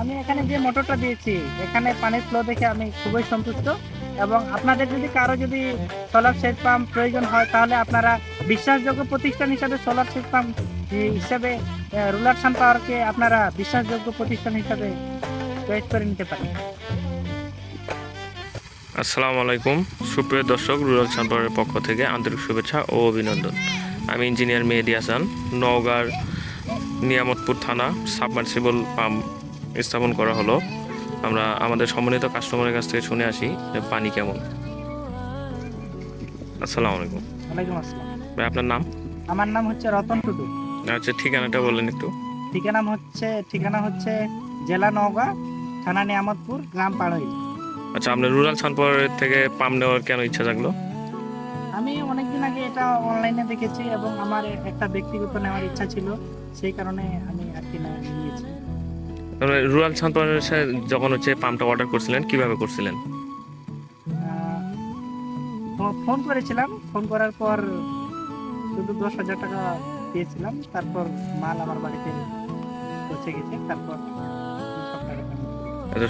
আমি এখানে যে মোটরটা দিয়েছি, এখানে পানির ফ্লো দেখে আমি খুবই সন্তুষ্ট। এবং আপনাদের যদি কারও যদি সোলার সেট পাম্প প্রয়োজন হয়, তাহলে আপনারা বিশ্বাসযোগ্য প্রতিষ্ঠান হিসাবে সোলার সেট পাম্প হিসাবে রুলার সান পাওয়ারকে আপনারা বিশ্বাসযোগ্য প্রতিষ্ঠান হিসাবে চয়েস করে নিতে পারেন। আসসালামু আলাইকুম। সুপ্রিয় দর্শক রুরাল সানপাওয়ারের পক্ষ থেকে আন্তরিক শুভেচ্ছা ও অভিনন্দন। আমি ইঞ্জিনিয়ার মেহেদি হাসান, নওগাঁর নিয়ামতপুর থানা সাবমার্সিবল পাম্প স্থাপন করা হলো। আমরা আমাদের সম্মানিত কাস্টমারের কাছ থেকে শুনে আসি যে পানি কেমন। আসসালামু আলাইকুম। ওয়ালাইকুম আসসালাম। ভাই আপনার নাম? আমার নাম হচ্ছে রতন টুডু। আচ্ছা ঠিকানাটা বললেন একটু। ঠিকানা হচ্ছে ঠিকানা হচ্ছে জেলা নওগাঁ থানা নিয়ামতপুর গ্রাম পাড়ই। আচ্ছা আপনার রুরাল সানপাওয়ারের থেকে পাম নেওয়ার কেন ইচ্ছা জাগলো? আমি অনেকদিন আগে এটা অনলাইনে দেখেছি এবং আমার একটা ব্যক্তিগত নেওয়ার ইচ্ছা ছিল সেই কারণে আমি আর কি রুরাল সাথে যখন হচ্ছে পাম্পটা অর্ডার করছিলেন কীভাবে করছিলেন? ফোন করেছিলাম। ফোন করার পর শুধু দশ হাজার টাকা দিয়েছিলাম। তারপর মাল আমার বাড়িতে পৌঁছে গেছে। তারপর। আচ্ছা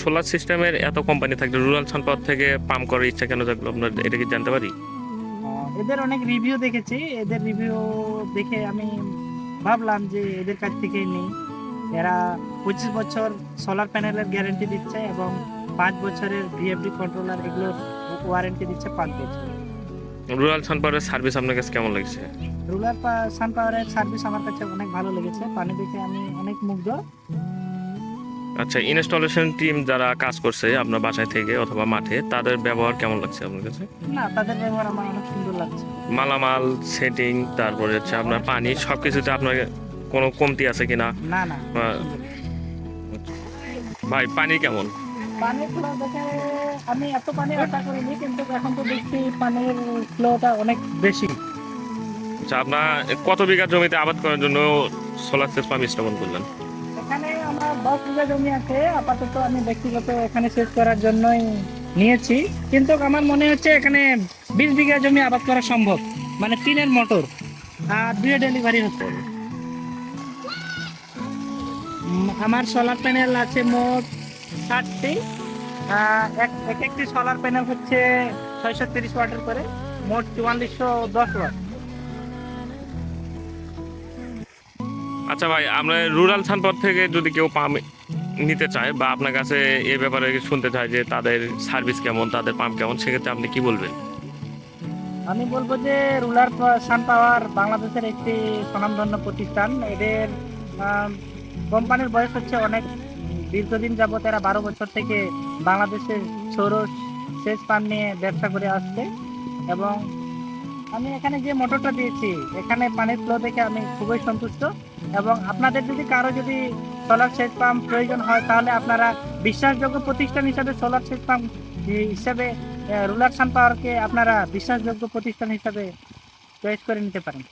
সোলার সিস্টেমের এত কোম্পানি থাকলে রুরাল সানপাওয়ার থেকে পাম্প করার ইচ্ছা কেন জাগলো? আপনার এটা কি জানতে পারি? এদের অনেক রিভিউ দেখেছি। এদের রিভিউ দেখে আমি ভাবলাম যে এদের কাছ থেকেই নিই। এরা পঁচিশ বছর সোলার প্যানেলের গ্যারেন্টি দিচ্ছে এবং পাঁচ বছরের ভিএফডি কন্ট্রোলার এগুলোর ওয়ারেন্টি দিচ্ছে পাঁচ বছর। রুরাল সানপাওয়ারের সার্ভিস আপনার কাছে কেমন লাগছে? রুলার সান পাওয়ারের সার্ভিস আমার কাছে অনেক ভালো লেগেছে। পানি দেখে আমি অনেক মুগ্ধ। আচ্ছা ইনস্টলেশন টিম যারা কাজ করছে আপনার বাসায় থেকে অথবা মাঠে তাদের ব্যবহার কেমন লাগছে আপনার কাছে? না তাদের ব্যবহার আমার অনেক সুন্দর লাগছে। মালামাল সেটিং তারপরে হচ্ছে আপনার পানি সব কিছুতে আপনার কোনো কমতি আছে কিনা? না না। ভাই পানি কেমন? পানির ফ্লো দেখে আমি এত পানি আশা করিনি কিন্তু এখন তো দেখছি পানির ফ্লোটা অনেক বেশি। আচ্ছা আপনার কত বিঘা জমিতে আবাদ করার জন্য সোলার সেচ পাম্প স্থাপন করলেন? এখানে আমার দশ বিঘা জমি আছে আপাতত আমি ব্যক্তিগত এখানে শেষ করার জন্যই নিয়েছি। কিন্তু আমার মনে হচ্ছে এখানে বিশ বিঘা জমি আবাদ করা সম্ভব মানে তিনের মোটর আর দুয়ে ডেলিভারি উম, আমার সোলার প্যানেল আছে মোট ষাটটি। এক এক একটি সোলার প্যানেল হচ্ছে ছয়শো তিরিশ ওয়াটের করে মোট চুয়াল্লিশশো দশ ওয়াট। আচ্ছা ভাই আমরা রুরাল সানপাওয়ার থেকে যদি কেউ পাম্প নিতে চায় বা আপনার কাছে এ ব্যাপারে শুনতে চায় যে তাদের সার্ভিস কেমন তাদের পাম্প কেমন সেক্ষেত্রে আপনি কি বলবেন? আমি বলব যে রুলার সান পাওয়ার বাংলাদেশের একটি স্বনামধন্য প্রতিষ্ঠান। এদের কোম্পানির বয়স হচ্ছে অনেক। দীর্ঘদিন যাবত এরা বারো বছর থেকে বাংলাদেশের সৌর সেচ পাম্প নিয়ে ব্যবসা করে আসছে। এবং আমি এখানে যে মোটরটা দিয়েছি, এখানে পানির ফ্লো দেখে আমি খুবই সন্তুষ্ট। এবং আপনাদের যদি কারও যদি সোলার সেচ পাম্প প্রয়োজন হয়, তাহলে আপনারা বিশ্বাসযোগ্য প্রতিষ্ঠান হিসাবে সোলার সেচ পাম্প হিসাবে রুলার সান পাওয়ারকে আপনারা বিশ্বাসযোগ্য প্রতিষ্ঠান হিসাবে চয়েস করে নিতে পারেন।